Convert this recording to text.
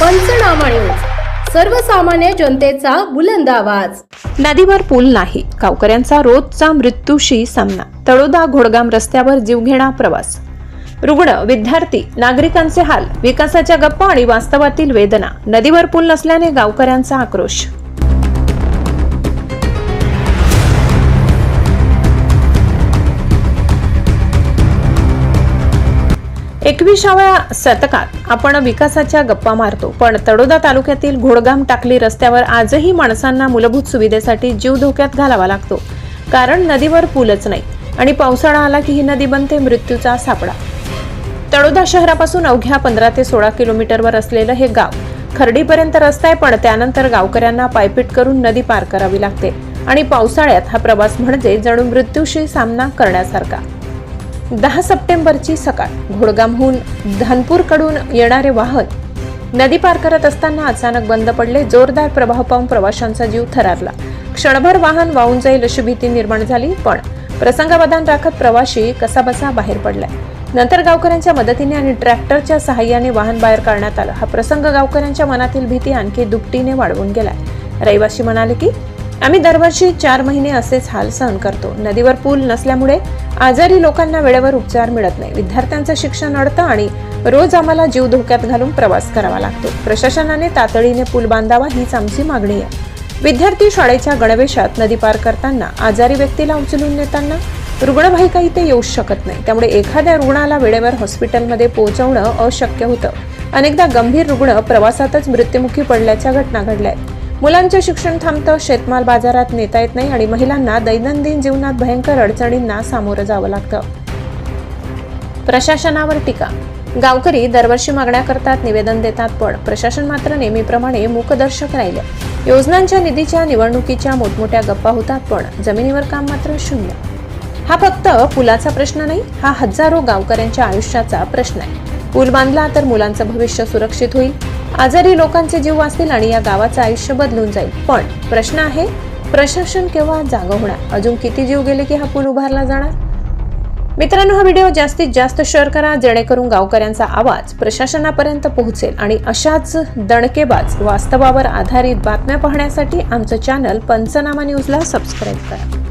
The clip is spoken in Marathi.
पंचनामा न्यूज. सर्वसामान्य जनतेचा बुलंद आवाज. नदीवर पूल नाही. गावकऱ्यांचा रोजचा मृत्यूशी सामना. तळोदा घोडगाम रस्त्यावर जीवघेणा प्रवास. रुग्ण विद्यार्थी नागरिकांचे हाल विकासाच्या गप्पा आणि वास्तवातील वेदना. नदीवर पूल नसल्याने गावकऱ्यांचा आक्रोश. एकविसाव्या शतकात आपण विकासाच्या गप्पा मारतो पण तडोदा तालुक्यातील घोडगाम टाकली रस्त्यावर आजही माणसांना मूलभूत सुविधेसाठी जीव धोक्यात घालावा लागतो. कारण नदीवर पूलच नाही आणि पावसाळा आला की ही नदी बनते मृत्यूचा सापडा. तळोदा शहरापासून अवघ्या पंधरा ते सोळा किलोमीटरवर असलेलं हे गाव खर्डीपर्यंत रस्ता आहे पण त्यानंतर गावकऱ्यांना पायपीट करून नदी पार करावी लागते आणि पावसाळ्यात हा प्रवास म्हणजे जणू मृत्यूशी सामना करण्यासारखा. दहा सप्टेंबरची सकाळ. घोडगामहून धनपूरकडून येणारे वाहन नदी पार करत असताना अचानक बंद पडले जोरदार प्रभाव पाहून प्रवाशांचा जीव थरारला. क्षणभर वाहन वाहून जाईल अशी भीती निर्माण झाली पण प्रसंगावधान राखत प्रवाशी कसाबसा बाहेर पडलाय. नंतर गावकऱ्यांच्या मदतीने आणि ट्रॅक्टरच्या सहाय्याने वाहन बाहेर काढण्यात आलं. हा प्रसंग गावकऱ्यांच्या मनातील भीती आणखी दुपटीने वाढवून गेलाय. रहिवासी म्हणाले की आम्ही दरवर्षी चार महिने असेच हाल सहन करतो. नदीवर पूल नसल्यामुळे आजारी लोकांना वेळेवर उपचार मिळत नाही. विद्यार्थ्यांचं शिक्षण अडतं आणि रोज आम्हाला जीव धोक्यात घालून प्रवास करावा लागतो. प्रशासनाने तातडीने पूल बांधावा हीच आमची मागणी आहे. विद्यार्थी शाळेच्या गणवेशात नदी पार करताना आजारी व्यक्तीला उचलून नेताना रुग्णवाहिका इथे येऊ शकत नाही. त्यामुळे एखाद्या रुग्णाला वेळेवर हॉस्पिटलमध्ये पोहोचवणं अशक्य होतं. अनेकदा गंभीर रुग्ण प्रवासातच मृत्युमुखी पडल्याच्या घटना घडल्या आहेत. मुलांचे शिक्षण थांबतं शेतमाल बाजारात नेता येत नाही आणि महिलांना दैनंदिन जीवनात भयंकर अडचणींना सामोरं जावं लागतं. प्रशासनावर टीका. गावकरी दरवर्षी मागण्या करतात निवेदन देतात पण प्रशासन मात्र नेहमीप्रमाणे मूकदर्शक राहिले. योजनांच्या निधीच्या निवडणुकीच्या मोठमोठ्या गप्पा होतात पण जमिनीवर काम मात्र शून्य. हा फक्त पुलाचा प्रश्न नाही हा हजारो गावकऱ्यांच्या आयुष्याचा प्रश्न आहे. पूल बांधला तर मुलांचं भविष्य सुरक्षित होईल. आजारी लोकांचे जीव वाचतील आणि या गावाचं आयुष्य बदलून जाईल. पण प्रश्न आहे प्रशासन केव्हा जागं होणार? अजून किती जीव गेले की हा पूल उभारला जाणार? मित्रांनो हा व्हिडिओ जास्तीत जास्त शेअर करा जेणेकरून गावकऱ्यांचा आवाज प्रशासनापर्यंत पोहोचेल आणि अशाच दणकेबाज वास्तवावर आधारित बातम्या पाहण्यासाठी आमचं चॅनल पंचनामा न्यूजला सबस्क्राईब करा.